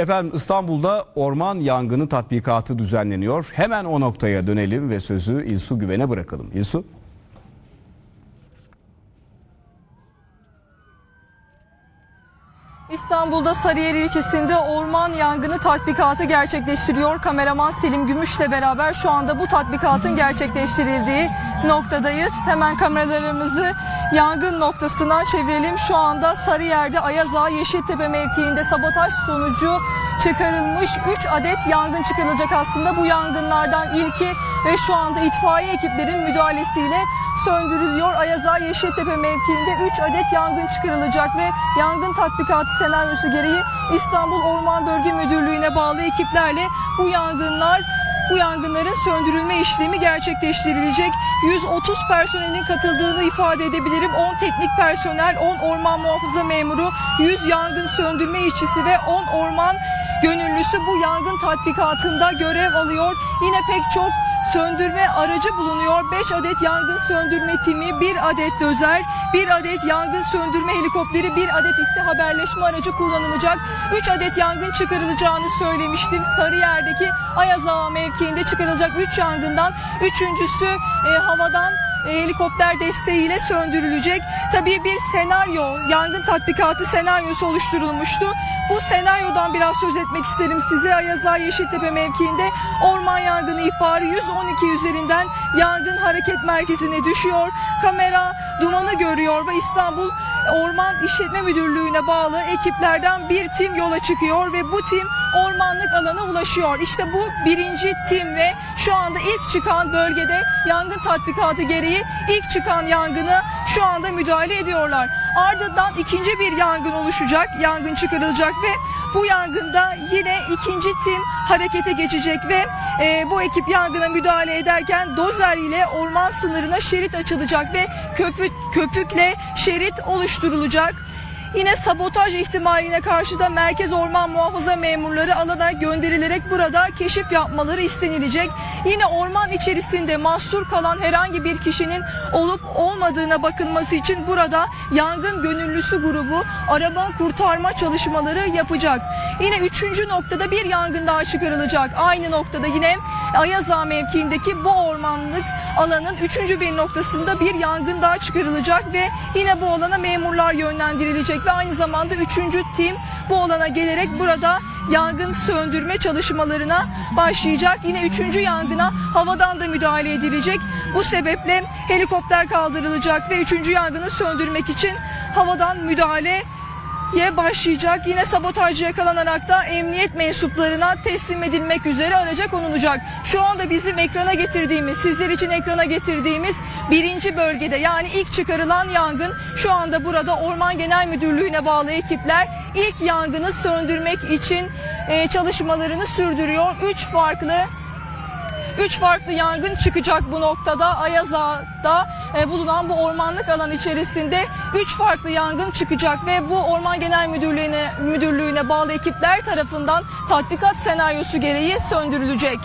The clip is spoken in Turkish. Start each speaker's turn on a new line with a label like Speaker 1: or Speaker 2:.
Speaker 1: Efendim İstanbul'da orman yangını tatbikatı düzenleniyor. Hemen o noktaya dönelim ve sözü İlsu Güven'e bırakalım. İlsu.
Speaker 2: İstanbul'da Sarıyer ilçesinde orman yangını tatbikatı gerçekleştiriyor. Kameraman Selim Gümüş'le beraber şu anda bu tatbikatın gerçekleştirildiği noktadayız. Hemen kameralarımızı yangın noktasına çevirelim. Şu anda Sarıyer'de Ayaz Ağa Yeşiltepe mevkiinde sabotaj sonucu çıkarılmış 3 adet yangın çıkarılacak aslında. Bu yangınlardan ilki ve şu anda itfaiye ekiplerin müdahalesiyle söndürülüyor. Ayaz Ağa Yeşiltepe mevkiinde 3 adet yangın çıkarılacak ve yangın tatbikatı senaryosu gereği İstanbul Orman Bölge Müdürlüğü'ne bağlı ekiplerle bu yangınlar bu yangınların söndürülme işlemi gerçekleştirilecek. 130 personelin katıldığını ifade edebilirim. 10 teknik personel, 10 orman muhafaza memuru, 100 yangın söndürme işçisi ve 10 orman gönüllüsü bu yangın tatbikatında görev alıyor. Yine pek çok söndürme aracı bulunuyor. 5 adet yangın söndürme timi, 1 adet dözer, 1 adet yangın söndürme helikopteri, 1 adet ise haberleşme aracı kullanılacak. 3 adet yangın çıkarılacağını söylemiştim. Sarıyer'deki Ayaz Ağa mevkiinde çıkarılacak 3 yangından üçüncüsü e, havadan e, helikopter desteğiyle söndürülecek. Tabii bir senaryo, yangın tatbikatı senaryosu oluşturulmuştu. Bu senaryodan biraz söz etmek isterim size. Ayaza Yeşiltepe mevkiinde orman yangını ihbarı 112 üzerinden yangın hareket merkezine düşüyor. Kamera dumanı görüyor ve İstanbul Orman İşletme Müdürlüğü'ne bağlı ekiplerden bir tim yola çıkıyor ve bu tim ormanlık alana ulaşıyor. İşte bu birinci tim ve şu anda ilk çıkan bölgede yangın tatbikatı gereği ilk çıkan yangını şu anda müdahale ediyorlar. Ardından ikinci bir yangın oluşacak, yangın çıkarılacak ve bu yangında yine ikinci tim harekete geçecek ve e, bu ekip yangına müdahale ederken dozer ile orman sınırına şerit açılacak ve köpük, köpükle şerit oluşturulacak. Yine sabotaj ihtimaline karşı da Merkez Orman Muhafaza memurları alana gönderilerek burada keşif yapmaları istenilecek. Yine orman içerisinde mahsur kalan herhangi bir kişinin olup olmadığına bakılması için burada yangın gönüllüsü grubu araba kurtarma çalışmaları yapacak. Yine üçüncü noktada bir yangın daha çıkarılacak. Aynı noktada yine Ayaza mevkiindeki bu ormanlık alanın üçüncü bir noktasında bir yangın daha çıkarılacak ve yine bu alana memurlar yönlendirilecek ve aynı zamanda üçüncü tim bu alana gelerek burada yangın söndürme çalışmalarına başlayacak. Yine üçüncü yangına havadan da müdahale edilecek. Bu sebeple helikopter kaldırılacak ve üçüncü yangını söndürmek için havadan müdahale ye başlayacak. Yine sabotajcı yakalanarak da emniyet mensuplarına teslim edilmek üzere araca konulacak. Şu anda bizim ekrana getirdiğimiz, sizler için ekrana getirdiğimiz birinci bölgede yani ilk çıkarılan yangın şu anda burada Orman Genel Müdürlüğü'ne bağlı ekipler ilk yangını söndürmek için e, çalışmalarını sürdürüyor. Üç farklı Üç farklı yangın çıkacak bu noktada. Ayazağ'da e, bulunan bu ormanlık alan içerisinde üç farklı yangın çıkacak ve bu Orman Genel Müdürlüğü'ne, Müdürlüğü'ne bağlı ekipler tarafından tatbikat senaryosu gereği söndürülecek.